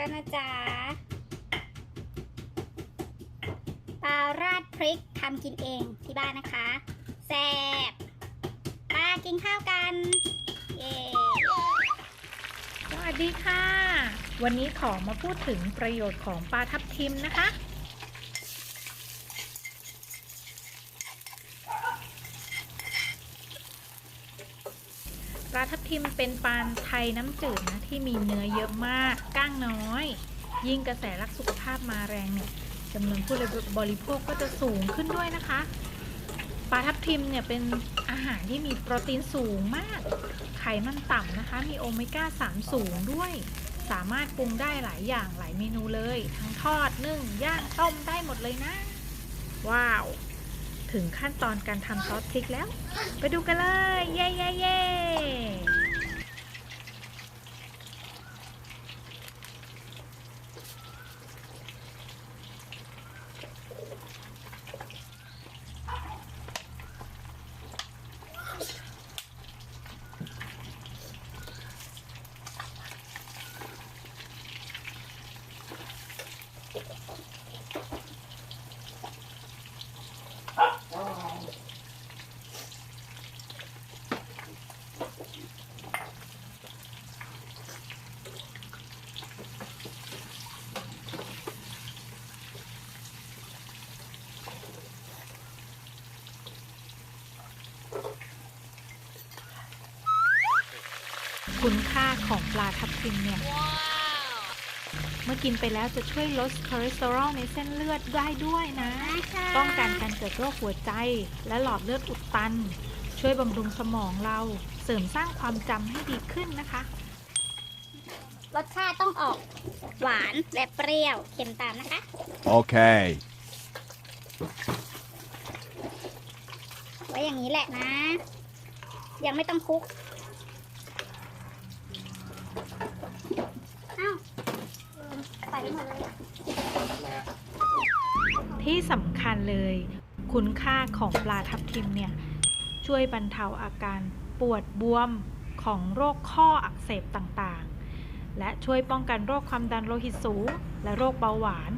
แล้วนะจ๊ะปลาราดพริกทำกินเองที่บ้านนะคะแซ่บมากินข้าวกัน เย้สวัสดีค่ะ วันนี้ขอมาพูดถึงประโยชน์ของปลาทับทิมนะคะ ปลาทับทิมเป็นปลาไทยน้ำจืดนะที่มีเนื้อเยอะมากก้างน้อย ยิ่งกระแสรักสุขภาพมาแรงเนี่ยจำนวนผู้บริโภคก็จะสูงขึ้นด้วยนะคะปลาทับทิมเนี่ยเป็นอาหารที่มีโปรตีนสูงมาก ไขมันต่ำนะคะ มีโอเมก้า 3 สูงด้วย สามารถปรุงได้หลายอย่างหลายเมนูเลย ทั้งทอดนึ่งย่างต้มได้หมดเลยนะ ว้าว ถึงขั้นตอนการทำซอสพริกแล้ว ไปดูกันเลย เย้เย้เย้ คุณค่าของปลาทับทิมเนี่ย เมื่อกินไปแล้วจะช่วยลดคอเลสเตอรอลในเส้นเลือดได้ด้วยนะ ป้องกันการเกิดโรคหัวใจและหลอดเลือดอุดตัน ช่วยบำรุงสมองเราเสริมสร้างความจำให้ดีขึ้นนะคะ รสชาติต้องออกหวานและเปรี้ยวเค็มตามนะคะ Okay. ไว้อย่างนี้แหละนะ ยังไม่ต้องคลุกอ้าวเออไปหมดเลยอะที่สำคัญเลย คุณค่าของปลาทับทิมเนี่ย ช่วยบรรเทาอาการปวดบวมของโรคข้ออักเสบต่างๆ และช่วยป้องกันโรคความดันโลหิตสูง และโรคเบาหวาน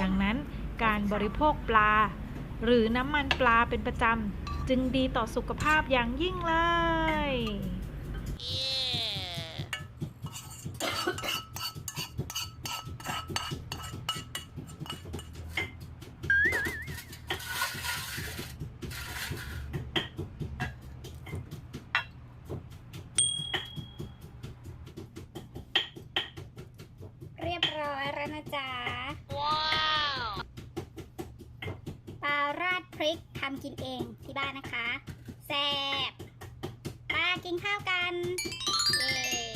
ดังนั้นการบริโภคปลา หรือน้ำมันปลาเป็นประจำ จึงดีต่อสุขภาพอย่างยิ่งเลย นะจ๊ะ ว้าวปลาราดพริกทำกินเองที่บ้านนะคะแซ่บมากินข้าวกัน เย้